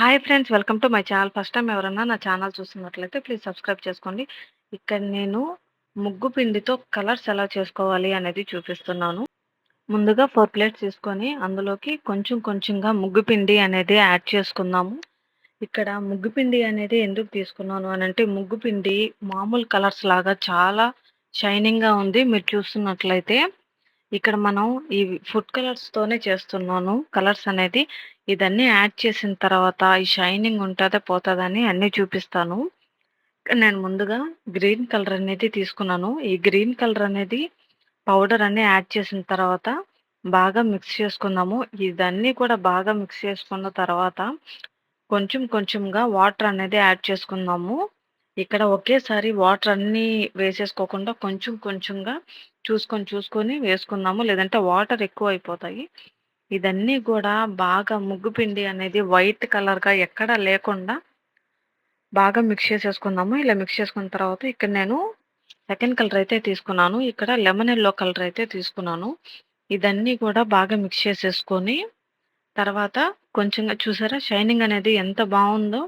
Hi friends welcome to my channel first time ఎవరన్నా నా channel చూస్తున్నట్లయితే ప్లీజ్ సబ్స్క్రైబ్ చేసుకోండి. ఇక్కడ నేను ముగ్గు పిండితో కలర్స్ ఎలా చేసుకోవాలి అనేది చూపిస్తున్నాను. ముందుగా ఫోర్ ప్లేట్స్ తీసుకొని అందులోకి కొంచెం కొంచెంగా ముగ్గు పిండి అనేది యాడ్ చేసుకుందాము. ఇక్కడ ముగ్గు పిండి అనేది ఎందుకు తీసుకున్నాను అని అంటే ముగ్గు పిండి మామూలు కలర్స్ లాగా చాలా షైనింగ్గా ఉంది. మీరు చూస్తున్నట్లయితే ఇక్కడ మనం ఈ ఫుడ్ కలర్స్తోనే చేస్తున్నాను. కలర్స్ అనేది ఇదన్నీ యాడ్ చేసిన తర్వాత ఈ షైనింగ్ ఉంటుందా పోతుందని అన్నీ చూపిస్తాను. నేను ముందుగా గ్రీన్ కలర్ అనేది తీసుకున్నాను. ఈ గ్రీన్ కలర్ అనేది పౌడర్ అన్ని యాడ్ చేసిన తర్వాత బాగా మిక్స్ చేసుకుందాము. ఇదన్నీ కూడా బాగా మిక్స్ చేసుకున్న తర్వాత కొంచెం కొంచెంగా వాటర్ అనేది యాడ్ చేసుకుందాము. ఇక్కడ ఒకేసారి వాటర్ అన్నీ వేసేసుకోకుండా కొంచెం కొంచెంగా చూసుకొని చూసుకొని వేసుకుందాము లేదంటే వాటర్ ఎక్కువ అయిపోతాయి ఇదన్నీ కూడా బాగా ముగ్గు పిండి అనేది వైట్ కలర్గా ఎక్కడ లేకుండా బాగా మిక్స్ చేసేసుకుందాము ఇలా మిక్స్ చేసుకున్న తర్వాత ఇక్కడ నేను సెకండ్ కలర్ అయితే తీసుకున్నాను. ఇక్కడ లెమన్ ఎల్లో కలర్ అయితే తీసుకున్నాను. ఇదన్నీ కూడా బాగా మిక్స్ చేసేసుకొని తర్వాత కొంచెంగా చూసారా? షైనింగ్ అనేది ఎంత బాగుందో.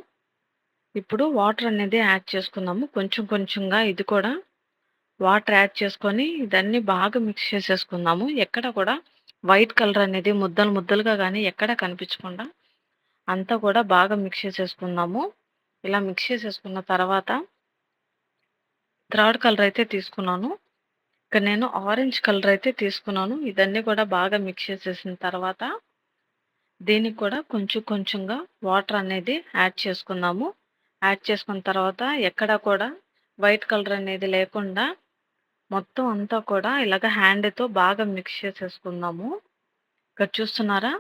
ఇప్పుడు వాటర్ అనేది యాడ్ చేసుకుందాము కొంచెం కొంచెంగా ఇది కూడా వాటర్ యాడ్ చేసుకొని ఇదన్నీ బాగా మిక్స్ చేసేసుకుందాము ఎక్కడ కూడా వైట్ కలర్ అనేది ముద్దలు ముద్దలుగా కానీ ఎక్కడ కనిపించకుండా అంతా కూడా బాగా మిక్స్ చేసేసుకుందాము ఇలా మిక్స్ చేసేసుకున్న తర్వాత థర్డ్ కలర్ అయితే తీసుకున్నాను. ఇక్కడ నేను ఆరెంజ్ కలర్ అయితే తీసుకున్నాను. ఇదన్నీ కూడా బాగా మిక్స్ చేసేసిన తర్వాత దీనికి కూడా కొంచెం కొంచెంగా వాటర్ అనేది యాడ్ చేసుకుందాము యాడ్ చేసుకున్న తర్వాత ఎక్కడ కూడా వైట్ కలర్ అనేది లేకుండా మొత్తం అంతా కూడా ఇలాగ హ్యాండ్తో బాగా మిక్స్ చేసేసుకుందాము. ఇక్కడ చూస్తున్నారా?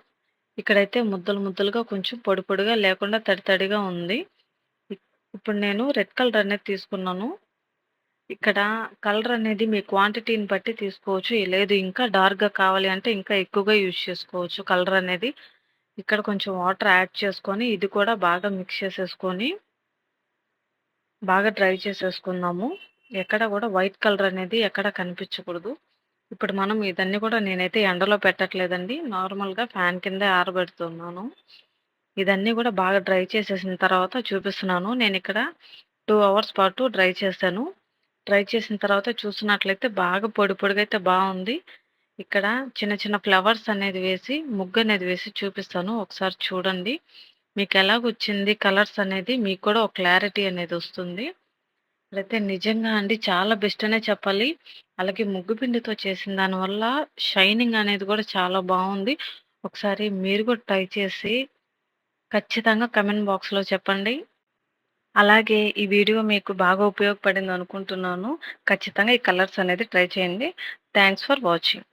ఇక్కడైతే ముద్దలు ముద్దలుగా కొంచెం పొడి పొడిగా లేకుండా తడి తడిగా ఉంది. ఇప్పుడు నేను రెడ్ కలర్ అనేది తీసుకున్నాను. ఇక్కడ కలర్ అనేది మీ క్వాంటిటీని బట్టి తీసుకోవచ్చు. లేదు ఇంకా డార్క్గా కావాలి అంటే ఇంకా ఎక్కువగా యూజ్ చేసుకోవచ్చు కలర్ అనేది. ఇక్కడ కొంచెం వాటర్ యాడ్ చేసుకొని ఇది కూడా బాగా మిక్స్ చేసేసుకొని బాగా డ్రై చేసేసుకుందాము. ఎక్కడ కూడా వైట్ కలర్ అనేది ఎక్కడ కనిపించకూడదు. ఇప్పుడు మనం ఇదన్నీ కూడా నేనైతే ఎండలో పెట్టట్లేదండి. నార్మల్గా ఫ్యాన్ కింద ఆరబెడుతున్నాను. ఇదన్నీ కూడా బాగా డ్రై చేసేసిన తర్వాత చూపిస్తున్నాను. నేను ఇక్కడ టూ అవర్స్ పాటు డ్రై చేశాను. డ్రై చేసిన తర్వాత చూసినట్లయితే బాగా పొడి పొడిగా అయితే బాగుంది. ఇక్కడ చిన్న చిన్న ఫ్లవర్స్ అనేది వేసి ముగ్గు అనేది వేసి చూపిస్తాను. ఒకసారి చూడండి. మీకు ఎలాగొచ్చింది కలర్స్ అనేది? మీకు కూడా ఒక క్లారిటీ అనేది వస్తుంది. అయితే నిజంగా అండి చాలా బెస్ట్ అనే చెప్పాలి. అలాగే ముగ్గు పిండితో చేసిన దానివల్ల షైనింగ్ అనేది కూడా చాలా బాగుంది. ఒకసారి మీరు కూడా ట్రై చేసి ఖచ్చితంగా కమెంట్ బాక్స్లో చెప్పండి. అలాగే ఈ వీడియో మీకు బాగా ఉపయోగపడింది అనుకుంటున్నాను ఖచ్చితంగా ఈ కలర్స్ అనేది ట్రై చేయండి. Thanks for watching.